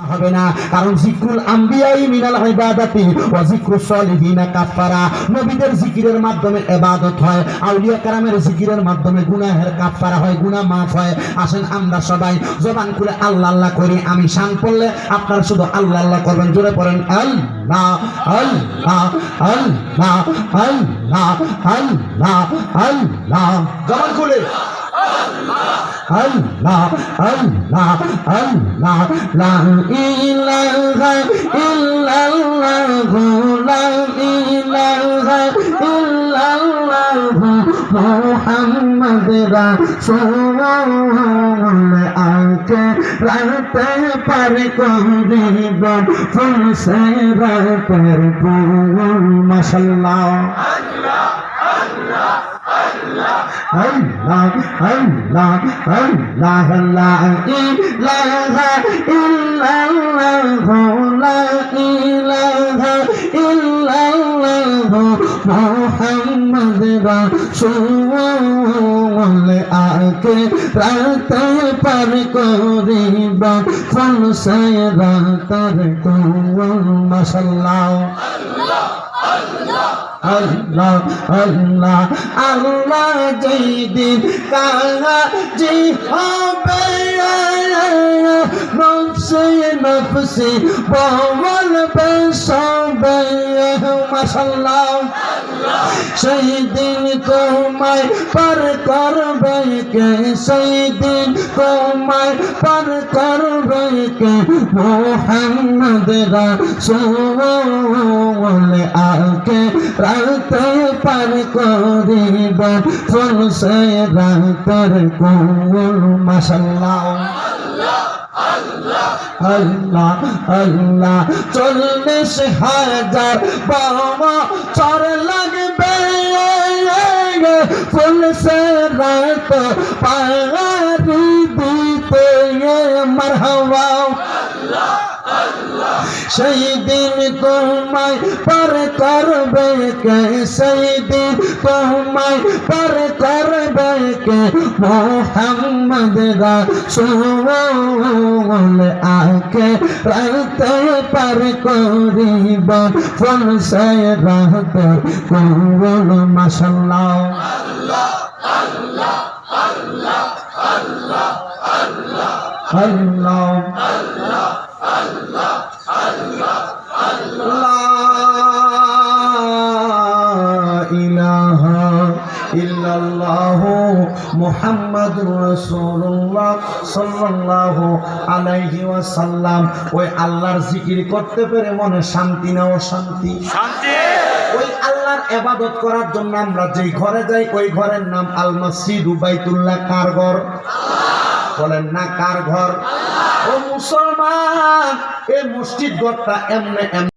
হবে না। কারণ জিক্রুল আম্বিয়াই মিনাল ইবাদাতি ওয়া জিক্রুস সলিহিনা কাফারা নবীদের জিকিরের মাধ্যমে ইবাদত হয়, আউলিয়া কারামের জিকিরের মাধ্যমে গুনাহের কাফারা হয়, গুনাহ মাফ হয়। আসেন আমরা সবাই জবান খুলে আল্লাহ আল্লাহ করি, আমি শান পড়লে আপনারা শুধু আল্লাহ আল্লাহ করবেন। জোরে পড়েন আল্লাহ আল্লাহ আল্লাহ আল্লাহ আল্লাহ আল্লাহ। জবান খুলে। Allah, Allah, Allah, la ilaha illallah, la ilaha illallah, Muhammad Rasul আকে রাতে পার করিব ফুল সে রাতের ফুল মাশাল্লাহ Allah, Allah, Allah, la ilaha illallah, la ilaha illallah, Muhammad Rasul আকে রাতে পার করিব ফল সে রাতের কুল মাশাল্লাহ আল্লাহ আল্লাহ আল্লাহ যেই দিন কাজি হবে নফসে নফসে বল বেসবে মাশাল্লাহ সেই দিন তোমায় পার করবে কে? সেই দিন তোমায় পার করবে কে? মোহাম্মদ রাসূল আকে রাতে পার করিব ফুল সে রাতের কুল মাশাল্লাহ আল্লাহ আল্লাহ চল্লিশ হাজার বাবা রাত পারি দিতে মারহাবা সেই দিন তোমায় পার করবে কে সেই দিন তোমায় পার করবে কে মোহাম্মদ রাসূল আকে রাতে পার করিব ফল সে রাত কুল মাশাল্লাহ আল্লাহ। ওই আল্লাহর জিকির করতে পেরে মনে শান্তি শান্তি ওই আল্লাহর ইবাদত করার জন্য আমরা যেই ঘরে যাই ওই ঘরের নাম আল মসজিদ বাইতুল্লাহ কার ঘর বলেন না কার ঘর? ও মুসলমান এই মসজিদ ঘরটা এমনে এমনে